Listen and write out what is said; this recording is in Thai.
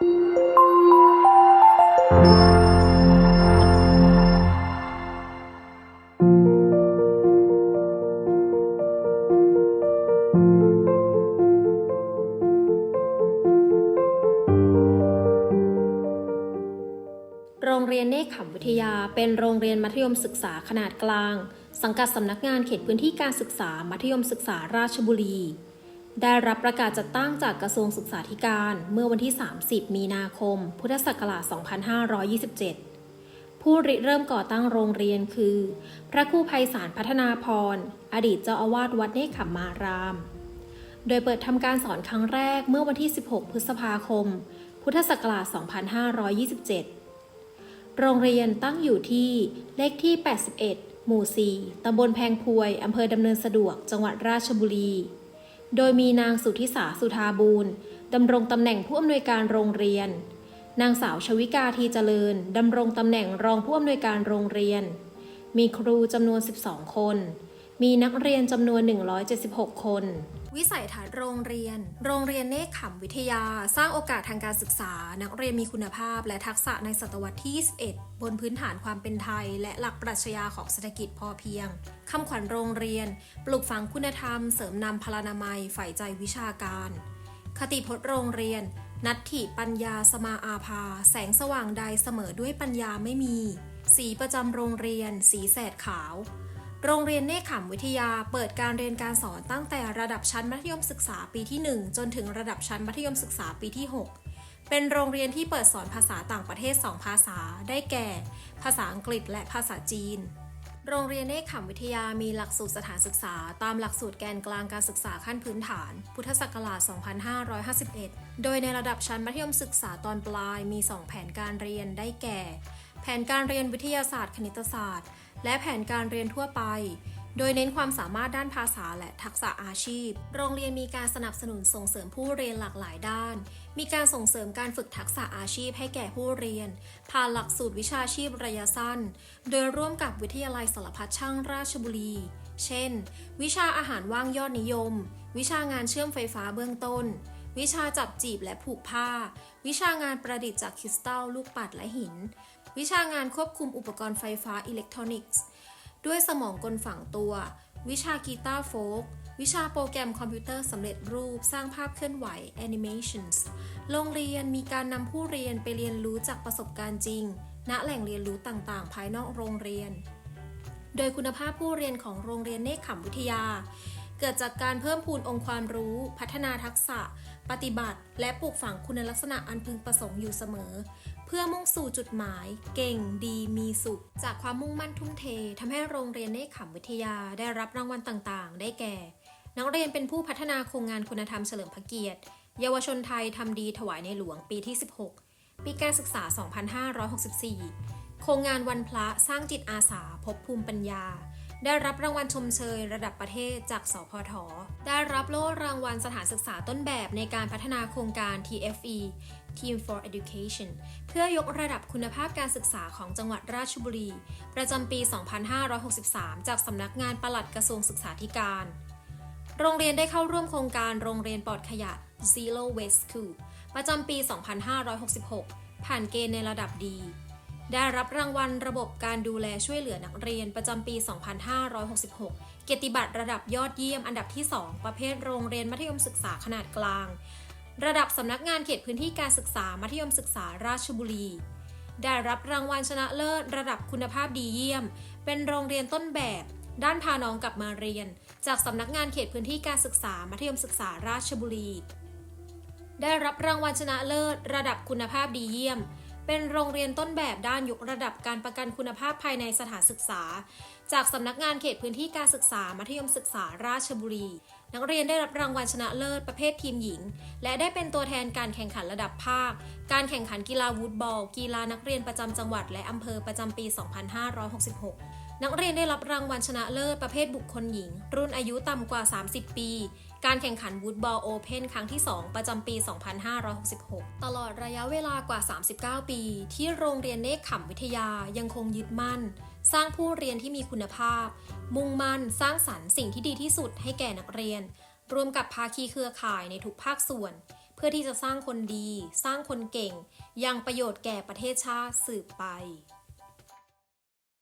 โรงเรียนเนคขำวิทยาเป็นโรงเรียนมัธยมศึกษาขนาดกลาง สังกัดสำนักงานเขตพื้นที่การศึกษามัธยมศึกษาราชบุรี ได้รับประกาศจัดตั้งจากกระทรวงศึกษาธิการเมื่อวันที่ 30 มีนาคม พุทธศักราช 2527 ผู้ริเริ่มก่อตั้งโรงเรียนคือ พระครูไพศาลพัฒนาพร อดีตเจ้าอาวาสวัดเนคขมมาราม โดยเปิดทำการสอนครั้งแรกเมื่อวันที่ 16 พฤษภาคม พุทธศักราช 2527 โรงเรียนตั้งอยู่ที่เลขที่ 81 หมู่ 4ตำบลแพงพวย อำเภอดำเนินสะดวก จังหวัดราชบุรี โดยมีนางสุทธิสาสุธาบูรณ์ดำรงตำแหน่งผู้อำนวยการโรงเรียน นางสาวชวิกาทีเจริญดำรงตำแหน่งรองผู้อำนวยการโรงเรียน มีครูจำนวน 12 คน มีนักเรียนจำนวน 176 คน วิสัยทัศน์โรงเรียน โรงเรียนเนคขำวิทยา สร้างโอกาสทางการศึกษา นักเรียนมีคุณภาพ และทักษะในศตวรรษที่ 21 บนพื้นฐานความเป็นไทย และหลักปรัชญาของเศรษฐกิจพอเพียงคำขวัญโรงเรียน ปลูกฝังคุณธรรม เสริมนำพลานามัยฝ่ายใจวิชาการ คติพจน์โรงเรียน นัตถิปัญญาสมาอาภา แสงสว่างใดเสมอด้วยปัญญาไม่มี สีประจำโรงเรียน สีแสดขาว โรงเรียนเนคขำวิทยาเปิดการเรียนการสอนตั้งแต่ระดับชั้นมัธยมศึกษาปีที่ 1 จนถึงระดับชั้นมัธยมศึกษาปีที่ 6 เป็นโรงเรียนที่เปิดสอนภาษาต่างประเทศ 2 ภาษา ได้แก่ ภาษาอังกฤษและภาษาจีน โรงเรียนเนคขำวิทยามีหลักสูตรสถานศึกษา ตามหลักสูตรแกนกลางการศึกษาขั้นพื้นฐาน พุทธศักราช 2551 โดยในระดับชั้นมัธยมศึกษาตอนปลายมี 2 แผนการเรียนได้แก่ แผนการเรียนวิทยาศาสตร์ คณิตศาสตร์ และแผนการเรียนทั่วไป โดยเน้นความสามารถด้านภาษาและทักษะอาชีพ โรงเรียนมีการสนับสนุนส่งเสริมผู้เรียนหลากหลายด้าน มีการส่งเสริมการฝึกทักษะอาชีพให้แก่ผู้เรียน ผ่านหลักสูตรวิชาชีพระยะสั้น โดยร่วมกับวิทยาลัยสารพัดช่างราชบุรี เช่น วิชาอาหารว่างยอดนิยม วิชางานเชื่อมไฟฟ้าเบื้องต้น วิชาจับจีบและผูกผ้า วิชางานประดิษฐ์จากคริสตัล ลูกปัดและหิน วิชางานควบคุมอุปกรณ์ไฟฟ้าอิเล็กทรอนิกส์ ด้วยสมองกลฝังตัว วิชากีตาร์โฟกวิชาโปรแกรมคอมพิวเตอร์สำเร็จรูปสร้างภาพเคลื่อนไหว Animations โรงเรียนมีการนำผู้เรียนไปเรียนรู้จากประสบการณ์จริง ณ แหล่งเรียนรู้ต่างๆ ภายนอกโรงเรียน โดยคุณภาพผู้เรียนของโรงเรียนเนคขำวิทยา เกิดจากการเพิ่มพูนองค์ความรู้ พัฒนาทักษะ ปฏิบัติ และปลูกฝังคุณลักษณะอันพึงประสงค์อยู่เสมอ เพื่อมุ่งสู่จุดหมาย เก่งดีมีสุข จากความมุ่งมั่นทุ่มเททำให้โรงเรียนเนคขำวิทยาได้รับรางวัลต่างๆ ได้แก่ นักเรียนเป็นผู้พัฒนาโครงงานคุณธรรมเฉลิมพระเกียรติ เยาวชนไทยทำดีถวายในหลวงปีที่ 16 ปีการศึกษา 2564 โครงงานวันพระสร้างจิตอาสาพบภูมิปัญญา ได้รับรางวัลชมเชยระดับประเทศจากสพท ได้รับโล่รางวัลสถานศึกษาต้นแบบในการพัฒนาโครงการ TFE Team for Education เพื่อยกระดับคุณภาพการศึกษาของจังหวัดราชบุรี ประจำปี 2563 จากสำนักงานปลัดกระทรวงศึกษาธิการ โรงเรียนได้เข้าร่วมโครงการโรงเรียนปลอดขยะ Zero Waste School ประจำปี 2566 ผ่านเกณฑ์ในระดับดี ได้รับรางวัลระบบการดูแลช่วยเหลือนักเรียนประจำปี 2566 เกียรติบัตรระดับยอดเยี่ยมอันดับที่ 2 ประเภทโรงเรียนมัธยมศึกษาขนาดกลาง ระดับสำนักงานเขตพื้นที่การศึกษามัธยมศึกษาราชบุรี ได้รับรางวัลชนะเลิศ ระดับคุณภาพดีเยี่ยม เป็นโรงเรียนต้นแบบ ด้านพาน้องกลับมาเรียน จากสำนักงานเขตพื้นที่การศึกษามัธยมศึกษาราชบุรี ได้รับรางวัลชนะเลิศ ระดับคุณภาพดีเยี่ยม เป็นโรงเรียนต้นแบบด้านยกระดับการประกันคุณภาพภายในสถานศึกษา จากสำนักงานเขตพื้นที่การศึกษา มัธยมศึกษาราชบุรี นักเรียนได้รับรางวัลชนะเลิศประเภททีมหญิง และได้เป็นตัวแทนการแข่งขันระดับภาค การแข่งขันกีฬาวูดบอล กีฬานักเรียนประจำจังหวัด และอำเภอประจำปี 2566 นักเรียนได้รับรางวัลชนะเลิศประเภทบุคคลหญิง รุ่นอายุต่ำกว่า 30 ปี การแข่งขันวูดบอลโอเพนครั้งที่ 2 ประจำปี 2566 ตลอดระยะเวลากว่า 39 ปี ที่โรงเรียนเนคขำวิทยายังคงยึดมั่น สร้างผู้เรียนที่มีคุณภาพ มุ่งมั่น สร้างสรรค์สิ่งที่ดีที่สุดให้แก่นักเรียน รวมกับภาคีเครือข่ายในทุกภาคส่วน เพื่อที่จะสร้างคนดี สร้างคนเก่ง ยังประโยชน์แก่ประเทศชาติสืบไป